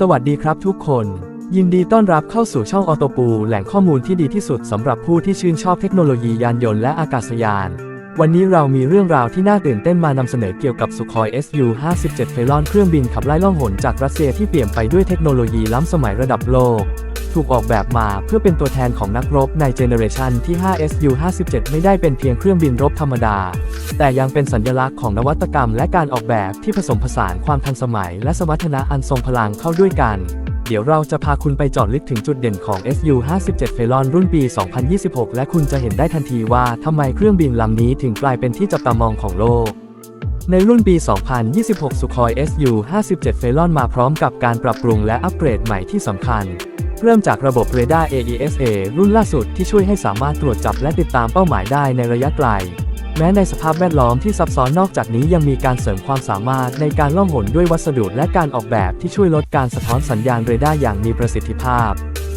สวัสดีครับทุกคน ยินดีต้อนรับเข้าสู่ช่องออโตปูแหล่งข้อมูลที่ดีที่สุดสำหรับผู้ที่ชื่นชอบเทคโนโลยียานยนต์และอากาศยาน วันนี้เรามีเรื่องราวที่น่าตื่นเต้นมานำเสนอเกี่ยวกับสุคอย Su-57 เฟลอนเครื่องบินขับไล่ล่องหนจากรัสเซียที่เปี่ยมไปด้วยเทคโนโลยีล้ำสมัยระดับโลก ถูกออกแบบมาเพื่อเป็นตัวแทนของนักรบในเจเนเรชันที่ 5 Su-57 ไม่ได้เป็นเพียงเครื่องบินรบธรรมดา แต่ยังเป็นสัญลักษณ์ของนวัตกรรมและการออกแบบที่ผสมผสานความทันสมัย และสมรรถนะอันทรงพลังเข้าด้วยกัน เดี๋ยวเราจะพาคุณไปจอดลึกถึงจุดเด่นของ Su-57 เฟลอนรุ่นปี 2026 และคุณจะเห็นได้ทันทีว่าทำไมเครื่องบินลำนี้ถึงกลายเป็นที่จับตามองของโลกในรุ่นปี 2026สุคอย Su-57 เฟลอนมาพร้อมกับการปรับปรุงและอัปเกรดใหม่ที่สำคัญ เริ่มจากระบบเรดาร์ AESA รุ่นล่าสุดที่ช่วยให้สามารถตรวจจับและติดตามเป้าหมายได้ในระยะไกล แม้ในสภาพแวดล้อมที่ซับซ้อนนอกจากนี้ยังมีการเสริมความสามารถในการล่องหนด้วยวัสดุและการออกแบบที่ช่วยลดการสะท้อนสัญญาณเรดาร์อย่างมีประสิทธิภาพ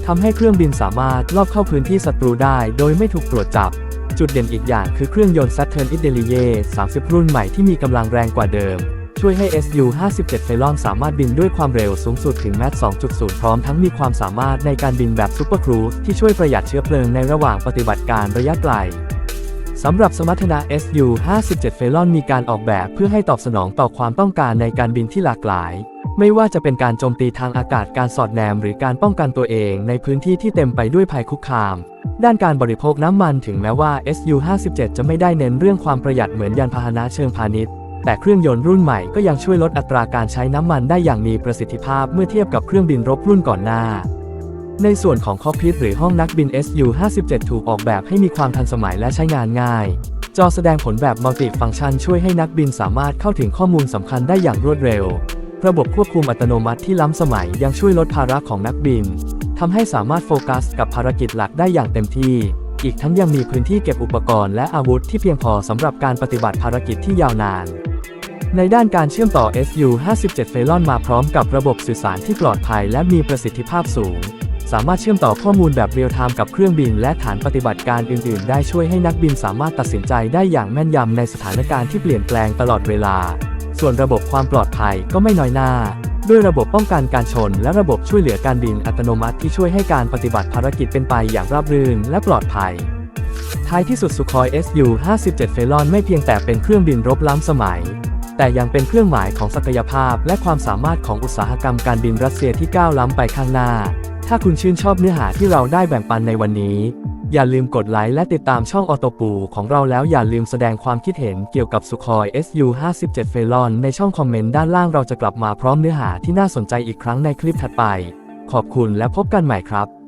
ทำให้เครื่องบินสามารถลอบเข้าพื้นที่ศัตรูได้ โดยไม่ถูกตรวจจับ จุดเด่นอีกอย่างคือเครื่องยนต์ Saturn i d e l i e 30 รุ่นใหม่ที่มีกำลังแรงกว่าเดิม ช่วยให้ Su-57 เฟลอนสามารถบินด้วยความเร็วสูงสุดถึงแมท2.0 พร้อมทั้งมีความสามารถในการบินแบบซูเปอร์ครูซที่ช่วยประหยัดเชื้อเพลิงในระหว่างปฏิบัติการระยะไกลสำหรับสมรรถนะ Su-57 เฟลอนมีการออกแบบเพื่อให้ตอบสนองต่อความต้องการในการบินที่หลากหลาย ไม่ว่าจะเป็นการโจมตีทางอากาศการสอดแนม หรือการป้องกันตัวเองในพื้นที่ที่เต็มไปด้วยภัยคุกคาม ด้านการบริโภคน้ำมันถึงแม้ว่า Su-57 จะไม่ได้เน้นเรื่องความประหยัดเหมือนยานพาหนะเชิงพาณิชย์ แต่เครื่องยนต์รุ่นใหม่ก็ยังช่วยลดอัตราการใช้น้ำมันได้อย่างมีประสิทธิภาพเมื่อเทียบกับเครื่องบินรบรุ่นก่อนหน้า ในส่วนของคอกพิทหรือห้องนักบิน Su-57 ถูกออกแบบให้มีความทันสมัยและใช้งานง่าย จอแสดงผลแบบมัลติฟังก์ชันช่วยให้นักบินสามารถเข้าถึงข้อมูลสำคัญได้อย่างรวดเร็ว ระบบควบคุมอัตโนมัติที่ล้ำสมัยยังช่วยลดภาระของนักบินทำให้สามารถโฟกัสกับภารกิจหลักได้อย่างเต็มที่อีกทั้งยังมีพื้นที่เก็บอุปกรณ์และอาวุธที่เพียงพอสำหรับการปฏิบัติภารกิจที่ยาวนาน ในด้านการเชื่อมต่อ Su-57 เฟลอนมาพร้อมกับระบบสื่อสารที่ปลอดภัยและมีประสิทธิภาพสูง สามารถเชื่อมต่อข้อมูลแบบเรียลไทม์กับเครื่องบินและฐานปฏิบัติการอื่น ๆ ได้ช่วยให้นักบินสามารถตัดสินใจได้อย่างแม่นยำในสถานการณ์ที่เปลี่ยนแปลงตลอดเวลา ส่วนระบบความปลอดภัยก็ไม่น้อยหน้า ด้วยระบบป้องกันการชน และระบบช่วยเหลือการบินอัตโนมัติที่ช่วยให้การปฏิบัติภารกิจเป็นไปอย่างราบรื่นและปลอดภัยท้ายที่สุดสุคอย Su-57 เฟลอนไม่เพียงแต่เป็นเครื่องบินรบล้ำสมัย แต่ยังเป็นเครื่องหมายของศักยภาพและความสามารถของอุตสาหกรรมการบินรัสเซียที่ก้าวล้ำไปข้างหน้า ถ้าคุณชื่นชอบเนื้อหาที่เราได้แบ่งปันในวันนี้ อย่าลืมกดไลค์และติดตามช่องออโตปูของเราแล้วอย่าลืมแสดงความคิดเห็นเกี่ยวกับสุคอย Su-57 เฟลอนในช่องคอมเมนต์ด้านล่างเราจะกลับมาพร้อมเนื้อหาที่น่าสนใจอีกครั้งในคลิปถัดไป ขอบคุณและพบกันใหม่ครับ